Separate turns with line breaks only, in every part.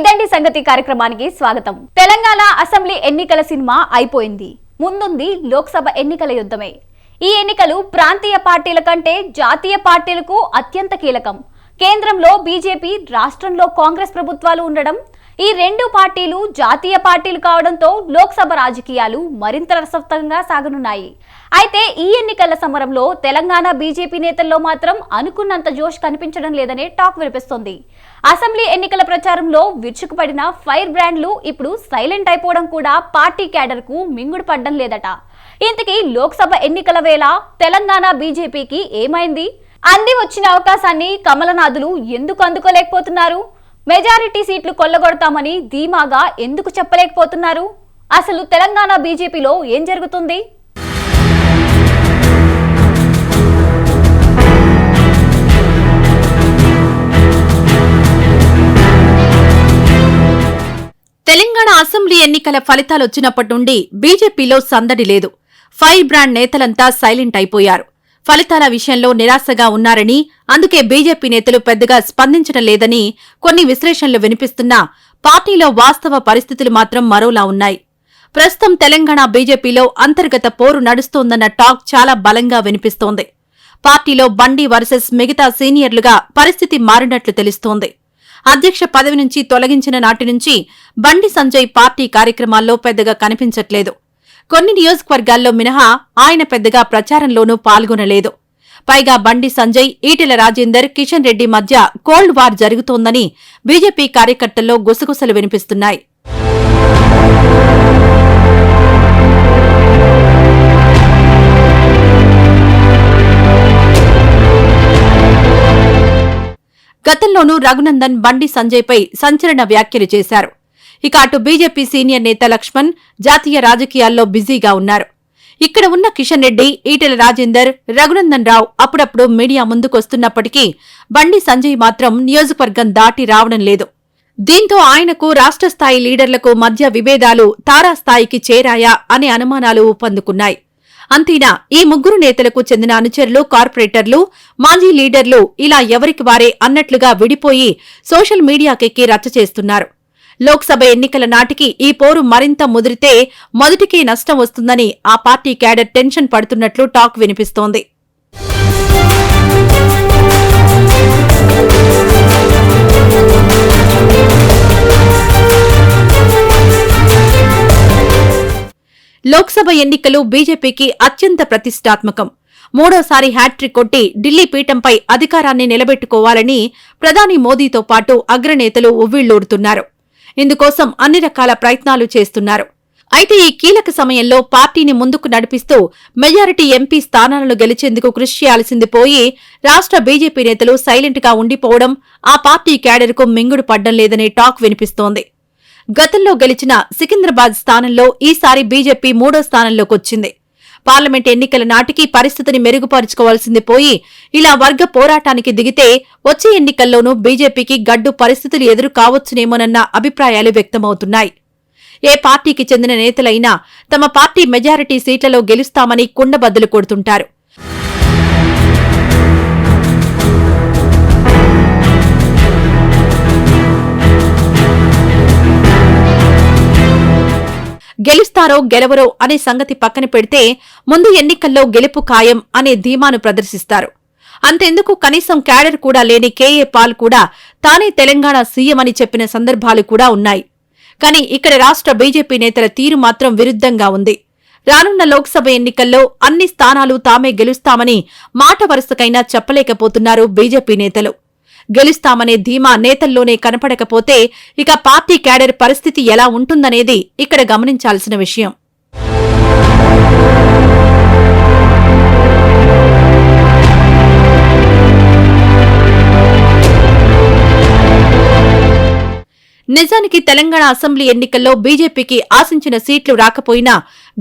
ఇదండి సంగతి కార్యక్రమానికి స్వాగతం. తెలంగాణ అసెంబ్లీ ఎన్నికల సినిమా అయిపోయింది. ముందుంది లోక్సభ ఎన్నికల యుద్ధమే. ఈ ఎన్నికలు ప్రాంతీయ పార్టీల కంటే జాతీయ పార్టీలకు అత్యంత కీలకం. కేంద్రంలో బీజేపీ రాష్ట్రంలో కాంగ్రెస్ ప్రభుత్వాలు ఉండడం ఈ రెండు పార్టీలు జాతీయ పార్టీలు కావడంతో లోక్సభ రాజకీయాలు మరింత రసవత్తంగా సాగనున్నాయి. అయితే ఈ ఎన్నికల సమరంలో తెలంగాణ బీజేపీ నేతల్లో మాత్రం అనుకున్నంత జోష్ కనిపించడం లేదనే టాక్ వినిపిస్తోంది. అసెంబ్లీ ఎన్నికల ప్రచారంలో విరుచుకుపడిన ఫైర్ బ్రాండ్లు ఇప్పుడు సైలెంట్ అయిపోవడం కూడా పార్టీ క్యాడర్కు మింగుడు పడ్డం లేదట. ఇంతకీ లోక్సభ ఎన్నికల వేళ తెలంగాణ బీజేపీకి ఏమైంది? అంది వచ్చిన అవకాశాన్ని కమలనాథులు ఎందుకు అందుకోలేకపోతున్నారు? మెజారిటీ సీట్లు కొల్లగొడతామని ధీమాగా ఎందుకు చెప్పలేకపోతున్నారు? అసలు తెలంగాణ బీజేపీలో ఏం జరుగుతుంది?
తెలంగాణ అసెంబ్లీ ఎన్నికల ఫలితాలు వచ్చినప్పటి నుండి బీజేపీలో సందడి లేదు. ఫైర్ బ్రాండ్ నేతలంతా సైలెంట్ అయిపోయారు. ఫలితాల విషయంలో నిరాశగా ఉన్నారని అందుకే బీజేపీ నేతలు పెద్దగా స్పందించడం లేదని కొన్ని విశ్లేషణలు వినిపిస్తున్నా పార్టీలో వాస్తవ పరిస్థితులు మాత్రం మరోలా ఉన్నాయి. ప్రస్తుతం తెలంగాణ బీజేపీలో అంతర్గత పోరు నడుస్తోందన్న టాక్ చాలా బలంగా వినిపిస్తోంది. పార్టీలో బండి వర్సెస్ మిగతా సీనియర్లుగా పరిస్థితి మారినట్లు తెలుస్తోంది. అధ్యక్ష పదవి నుంచి తొలగించిన నాటి నుంచి బండి సంజయ్ పార్టీ కార్యక్రమాల్లో పెద్దగా కనిపించట్లేదు. కొన్ని నియోజకవర్గాల్లో మినహా ఆయన పెద్దగా ప్రచారంలోనూ పాల్గొనలేదు. పైగా బండి సంజయ్ ఈటెల రాజేందర్ కిషన్ రెడ్డి మధ్య కోల్డ్ వార్ జరుగుతోందని బీజేపీ కార్యకర్తల్లో గుసగుసలు వినిపిస్తున్నాయి. గతంలోనూ రఘునందన్ బండి సంజయ్పై సంచలన వ్యాఖ్యలు చేశారు. ఇక అటు బీజేపీ సీనియర్ నేత లక్ష్మణ్ జాతీయ రాజకీయాల్లో బిజీగా ఉన్నారు. ఇక్కడ ఉన్న కిషన్ రెడ్డి ఈటెల రాజేందర్ రఘునందన్ రావు అప్పుడప్పుడు మీడియా ముందుకొస్తున్నప్పటికీ బండి సంజయ్ మాత్రం నియోజకవర్గం దాటి రావడం లేదు. దీంతో ఆయనకు రాష్ట్ర స్థాయి లీడర్లకు మధ్య విభేదాలు తారాస్థాయికి చేరాయా అనే అనుమానాలు ఊపందుకున్నాయి. అంతేనా ఈ ముగ్గురు నేతలకు చెందిన అనుచరులు కార్పొరేటర్లు మాజీ లీడర్లు ఇలా ఎవరికి వారే అన్నట్లుగా విడిపోయి సోషల్ మీడియాకెక్కి రచ్చ చేస్తున్నారు. లోక్సభ ఎన్నికల నాటికి ఈ పోరు మరింత ముదిరితే మొదటికే నష్టం వస్తుందని ఆ పార్టీ క్యాడర్ టెన్షన్ పడుతున్నట్లు టాక్ వినిపిస్తోంది. లోక్సభ ఎన్నికలు బీజేపీకి అత్యంత ప్రతిష్టాత్మకం. మూడోసారి హ్యాట్రిక్ కొట్టి ఢిల్లీ పీఠంపై అధికారాన్ని నిలబెట్టుకోవాలని ప్రధాని మోదీతో పాటు అగ్రనేతలు ఉవ్విళ్ళూరుతున్నారు ఇందుకోసం అన్ని రకాల ప్రయత్నాలు చేస్తున్నారు. అయితే ఈ కీలక సమయంలో పార్టీని ముందుకు నడిపిస్తూ మెజారిటీ ఎంపీ స్థానాలను గెలిచేందుకు కృషి చేయాల్సింది పోయి రాష్ట్ర బీజేపీ నేతలు సైలెంట్గా ఉండిపోవడం ఆ పార్టీ క్యాడర్కు మింగుడు పడ్డం లేదనే టాక్ వినిపిస్తోంది. గతంలో గెలిచిన సికింద్రాబాద్ స్థానంలో ఈసారి బీజేపీ మూడో స్థానంలోకొచ్చింది. పార్లమెంట్ ఎన్నికల నాటికి పరిస్థితిని మెరుగుపరుచుకోవాల్సింది పోయి ఇలా వర్గ పోరాటానికి దిగితే వచ్చే ఎన్నికల్లోనూ బీజేపీకి గడ్డు పరిస్థితులు ఎదురు కావచ్చునేమోనన్న అభిప్రాయాలు వ్యక్తమవుతున్నాయి. ఏ పార్టీకి చెందిన నేతలైనా తమ పార్టీ మెజారిటీ సీట్లలో గెలుస్తామని కుండబద్దలు కొడుతుంటారు. గెలుస్తారో గెలవరో అనే సంగతి పక్కన పెడితే ముందు ఎన్నికల్లో గెలుపు ఖాయం అనే ధీమాను ప్రదర్శిస్తారు. అంతెందుకు కనీసం క్యాడర్ కూడా లేని కేఏ పాల్ కూడా తానే తెలంగాణ సీఎం అని చెప్పిన సందర్భాలు కూడా ఉన్నాయి. కానీ ఇక్కడ రాష్ట్ర బీజేపీ నేతల తీరు మాత్రం విరుద్ధంగా ఉంది. రానున్న లోక్సభ ఎన్నికల్లో అన్ని స్థానాలు తామే గెలుస్తామని మాట వరుసకైనా చెప్పలేకపోతున్నారు బీజేపీ నేతలు. గెలుస్తామనే ధీమా నేతల్లోనే కనపడకపోతే ఇక పార్టీ క్యాడర్ పరిస్థితి ఎలా ఉంటుందనేది ఇక్కడ గమనించాల్సిన విషయం. నిజానికి తెలంగాణ అసెంబ్లీ ఎన్నికల్లో బీజేపీకి ఆశించిన సీట్లు రాకపోయినా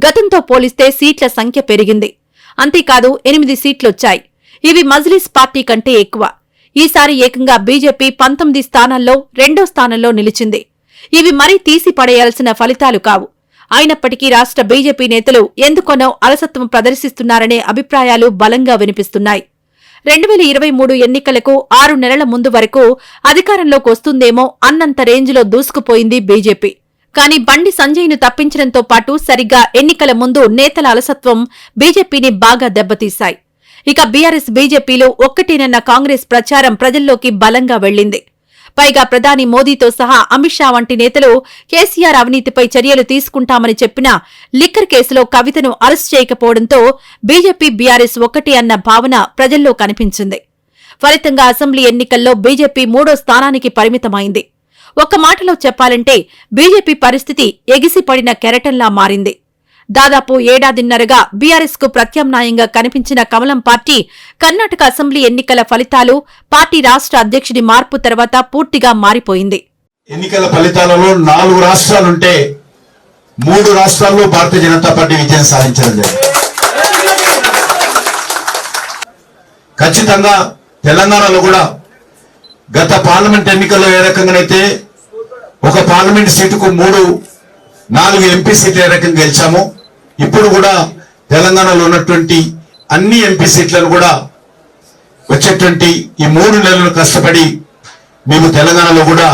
గతంతో పోలిస్తే సీట్ల సంఖ్య పెరిగింది. అంతేకాదు ఎనిమిది సీట్లొచ్చాయి. ఇవి మజ్లిస్ పార్టీ కంటే ఎక్కువ. ఈసారి ఏకంగా బీజేపీ పంతొమ్మిది స్థానాల్లో రెండో స్థానంలో నిలిచింది. ఇవి మరీ తీసి పడేయాల్సిన ఫలితాలు కావు. అయినప్పటికీ రాష్ట్ర బీజేపీ నేతలు ఎందుకొనో అలసత్వం ప్రదర్శిస్తున్నారనే అభిప్రాయాలు బలంగా వినిపిస్తున్నాయి. రెండు వేల ఇరవై మూడు ఎన్నికలకు ఆరు నెలల ముందు వరకు అధికారంలోకి వస్తుందేమో అన్నంత రేంజ్లో దూసుకుపోయింది బీజేపీ. కానీ బండి సంజయ్ను తప్పించడంతో పాటు సరిగ్గా ఎన్నికల ముందు నేతల అలసత్వం బీజేపీని బాగా దెబ్బతీశాయి. ఇక బీఆర్ఎస్ బీజేపీలో ఒక్కటేనన్న కాంగ్రెస్ ప్రచారం ప్రజల్లోకి బలంగా వెళ్ళింది పైగా ప్రధాని మోదీతో సహా అమిత్ షా వంటి నేతలు కేసీఆర్ అవినీతిపై చర్యలు తీసుకుంటామని చెప్పినా లిక్కర్ కేసులో కవితను అరెస్ట్ చేయకపోవడంతో బీజేపీ బీఆర్ఎస్ ఒక్కటే అన్న భావన ప్రజల్లో కనిపించింది. ఫలితంగా అసెంబ్లీ ఎన్నికల్లో బీజేపీ మూడో స్థానానికి పరిమితమైంది. ఒక్క మాటలో చెప్పాలంటే బీజేపీ పరిస్థితి ఎగిసిపడిన కెరటంలా మారింది. దాదాపు ఏడాదిన్నరగా బీఆర్ఎస్కు ప్రత్యామ్నాయంగా కనిపించిన కమలం పార్టీ కర్ణాటక అసెంబ్లీ ఎన్నికల ఫలితాలు పార్టీ రాష్ట్ర అధ్యక్షుడి మార్పు తర్వాత పూర్తిగా మారిపోయింది.
ఎన్నికల ఫలితాలలో నాలుగు రాష్ట్రాలుంటే మూడు రాష్ట్రాల్లో భారతీయ జనతా పార్టీ విజయం సాధించడం జరిగింది. ఖచ్చితంగా తెలంగాణలో కూడా గత పార్లమెంట్ ఎన్నికల్లో ఏ రకంగానైతే ఒక పార్లమెంట్ సీటుకు మూడు నాలుగు ఎంపీ సీట్లు ఏ రకంగా గెలిచామో ఇప్పుడు కూడా తెలంగాణలో ఉన్నటువంటి అన్ని ఎంపీ సీట్లను కూడా వచ్చేటువంటి ఈ మూడు నెలలు కష్టపడి మేము తెలంగాణలో కూడా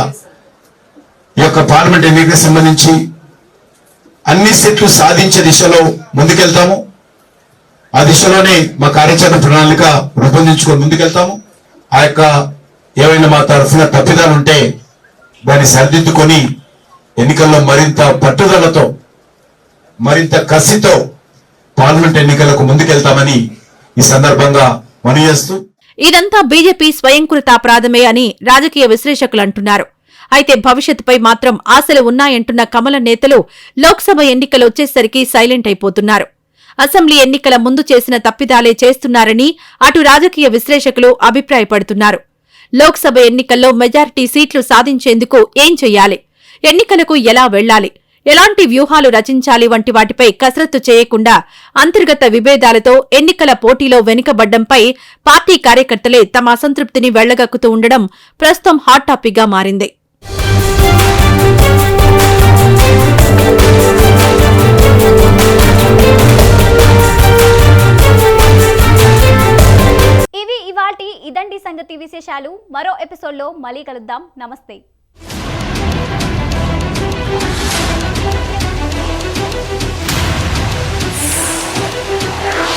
ఈ యొక్క పార్లమెంట్ ఎన్నికలకు సంబంధించి అన్ని సీట్లు సాధించే దిశలో ముందుకెళ్తాము. ఆ దిశలోనే మా కార్యాచరణ ప్రణాళిక రూపొందించుకొని ముందుకెళ్తాము. ఆ యొక్క ఏవైనా మా తరఫున తప్పిదాలు ఉంటే దాన్ని సరిదిద్దుకొని ఎన్నికల్లో మరింత పట్టుదలతో మరింత కసితో పార్లమెంట్ ఎన్నికలకు ముందుకెళ్తామని ఈ సందర్భంగా మనవి
ఇదంతా బీజేపీ స్వయంకృతాపరాధమే అని రాజకీయ విశ్లేషకులు అంటున్నారు. అయితే భవిష్యత్తుపై మాత్రం ఆశలు ఉన్నాయంటున్న కమల నేతలు లోక్సభ ఎన్నికలు వచ్చేసరికి సైలెంట్ అయిపోతున్నారు. అసెంబ్లీ ఎన్నికల ముందు చేసిన తప్పిదాలే చేస్తున్నారని అటు రాజకీయ విశ్లేషకులు అభిప్రాయపడుతున్నారు. లోక్సభ ఎన్నికల్లో మెజారిటీ సీట్లు సాధించేందుకు ఏం చెయ్యాలి? ఎన్నికలకు ఎలా వెళ్ళాలి ఎలాంటి వ్యూహాలు రచించాలి వంటి వాటిపై కసరత్తు చేయకుండా అంతర్గత విభేదాలతో ఎన్నికల పోటీలో వెనుకబడ్డంపై పార్టీ కార్యకర్తలే తమ అసంతృప్తిని వెళ్ళగక్కుతూ ఉండడం ప్రస్తుతం హాట్ టాపిక్గా మారింది.
ఇవి ఇవాటి ఇదండి సంగతి విశేషాలు. మరో ఎపిసోడ్లో మళ్ళీ కలుద్దాం. నమస్తే. Yeah.